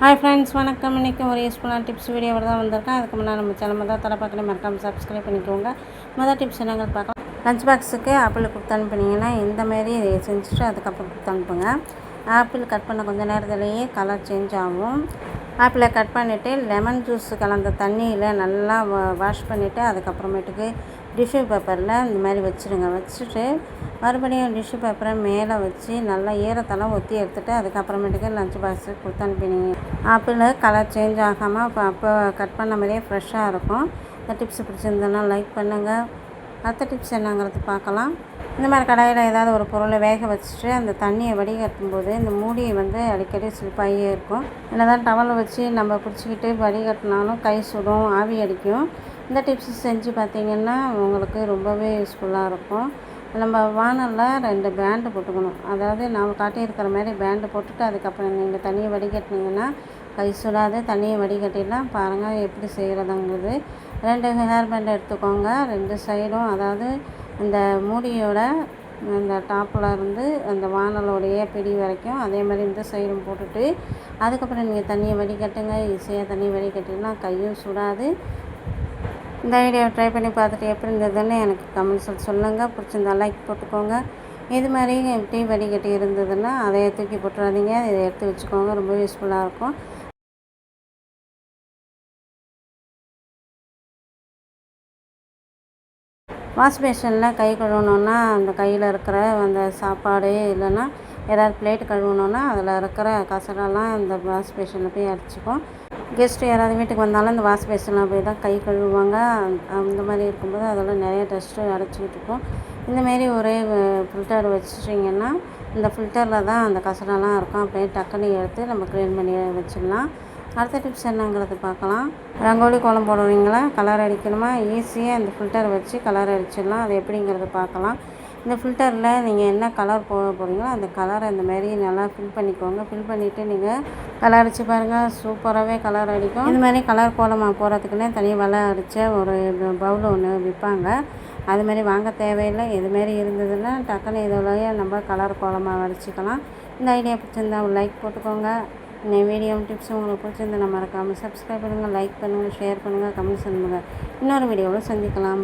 Hi friends வணக்கம். இன்றைக்கி ஒரு யூஸ்ஃபுல்லான டிப்ஸ் வீடியோவில் தான் வந்திருக்கேன். அதுக்கு முன்னாடி நம்ம சேனல் முதல் தலை மறக்காமல் சப்ஸ்கிரைப் பண்ணிக்கோங்க. முதல் டிப்ஸ் என்னங்க பார்க்கலாம். லஞ்ச் பாக்ஸுக்கு ஆப்பிள் கொடுத்து அனுப்புனீங்கன்னா இந்தமாரி செஞ்சுட்டு அதுக்கப்புறம் கொடுத்து அனுப்புங்க ஆப்பிள் கட் பண்ண கொஞ்ச நேரத்துலேயே கலர் சேஞ்ச் ஆகும். ஆப்பிளை கட் பண்ணிவிட்டு லெமன் ஜூஸ் கலந்த தண்ணியில் நல்லா வாஷ் பண்ணிவிட்டு அதுக்கப்புறமேட்டுக்கு டிஷ்யூ பேப்பரில் இந்த மாதிரி வச்சுருங்க. வச்சுட்டு மறுபடியும் டிஷ்யூ பேப்பரை மேலே வச்சு நல்லா ஈரத்தெல்லாம் ஒத்தி எடுத்துகிட்டு அதுக்கப்புறமேட்டுக்கு லஞ்ச் பாக்ஸு கொடுத்து அனுப்பினீங்க ஆப்பிள் கலர் சேஞ்ச் ஆகாமல் இப்போ அப்போ கட் பண்ண மாதிரியே ஃப்ரெஷ்ஷாக இருக்கும். இந்த டிப்ஸ் பிடிச்சிருந்ததுன்னா லைக் பண்ணுங்கள் அடுத்த டிப்ஸ் என்னங்கிறது பார்க்கலாம். இந்த மாதிரி கடையில் ஏதாவது ஒரு பொருளை வேக வச்சுட்டு அந்த தண்ணியை வடிகட்டும் போது இந்த மூடியை வந்து அடிக்கடி ஸ்லிப்பாகியே இருக்கும். என்ன தான் டவலை வச்சு நம்ம பிடிச்சிக்கிட்டு வடிகட்டினாலும் கை சுடும் ஆவி அடிக்கும். இந்த டிப்ஸ் செஞ்சு பார்த்திங்கன்னா உங்களுக்கு ரொம்பவே யூஸ்ஃபுல்லாக இருக்கும். நம்ம வானலில் ரெண்டு பேண்டு போட்டுக்கணும். அதாவது நாம் காட்டியிருக்கிற மாதிரி பேண்டு போட்டுட்டு அதுக்கப்புறம் நீங்கள் தண்ணியை வடிகட்டினீங்கன்னா கை சுடாது தண்ணியை வடிகட்டிடலாம். பாருங்கள் எப்படி செய்கிறதுங்கிறது ரெண்டு ஹேர் பேண்ட் எடுத்துக்கோங்க. ரெண்டு சைடும் அதாவது இந்த மூடியோட அந்த டாப்பில் இருந்து அந்த வானலோடைய பிடி வரைக்கும் அதே மாதிரி இந்த சைடும் போட்டுட்டு அதுக்கப்புறம் நீங்கள் தண்ணியை வடிகட்டுங்க. ஈஸியாக தண்ணியை வடிகட்டினா கையும் சுடாது. இந்த ஐடியாவை ட்ரை பண்ணி பார்த்துட்டு எப்படி இருந்ததுன்னு எனக்கு கமெண்ட்ஸில் சொல்லுங்கள் பிடிச்சிருந்தா லைக் போட்டுக்கோங்க. இது மாதிரி டீ வடிகட்டி இருந்ததுன்னா அதை தூக்கி போட்டுறாதீங்க. இதை எடுத்து வச்சுக்கோங்க. ரொம்ப யூஸ்ஃபுல்லாக இருக்கும். வாஷ் பேஷனில் கை கழுவணுன்னா அந்த கையில் இருக்கிற அந்த சாப்பாடு இல்லைன்னா ஏதாவது பிளேட் கழுவணுன்னா அதில் இருக்கிற கசடெல்லாம் அந்த வாஷ் பேஷனில் போய் அடிச்சுக்கும். கெஸ்ட்டு யாராவது வீட்டுக்கு வந்தாலும் அந்த வாஷ் பேஷனில் போய் தான் கை கழுவுவாங்க. அந்த மாதிரி இருக்கும்போது அதெல்லாம் நிறைய டஸ்ட்டு அடைச்சிக்கிட்டு இருக்கும். இந்தமாரி ஒரே ஃபில்டர் வச்சிட்டிங்கன்னா இந்த ஃபில்டரில் தான் அந்த கசடெல்லாம் இருக்கும். அப்படியே டக்குனு எடுத்து நம்ம க்ளீன் பண்ணி வச்சிடலாம். அடுத்த டிப்ஸ் என்னங்கிறது பார்க்கலாம். ரங்கோலி கோலம் போடுவீங்களா? கலர் அடிக்கணுமா? ஈஸியாக அந்த ஃபில்டர் வச்சு கலர் அடிச்சிடலாம். அது எப்படிங்கிறது பார்க்கலாம். இந்த ஃபில்டரில் நீங்கள் என்ன கலர் போட போகிறீங்களோ அந்த கலரை இந்த மாதிரி நல்லா ஃபில் பண்ணிக்கோங்க. ஃபில் பண்ணிவிட்டு நீங்கள் கலர் அடித்து பாருங்கள் சூப்பராகவே கலர் அடிக்கும். இந்த மாதிரி கலர் கோலமாக போகிறதுக்குன்னே தனியாக வலை அடித்த ஒரு பவுல் ஒன்று விற்பாங்க அது மாதிரி வாங்க தேவையில்லை. இதுமாரி இருந்ததுன்னா டக்குன்னு இதுலையே நம்ம கலர் கோலமாக அடிச்சுக்கலாம் இந்த ஐடியா பிடிச்சிருந்தா ஒரு லைக் போட்டுக்கோங்க. இந்த வீடியோ டிப்ஸ் உங்களுக்கு பிடிச்சிருந்தா நம்ம மறக்காமல் சப்ஸ்கிரைப் பண்ணுங்கள் லைக் பண்ணுங்கள் ஷேர் பண்ணுங்கள் கமெண்ட்ஸ் பண்ணுங்கள் இன்னொரு வீடியோவில் சந்திக்கலாம்.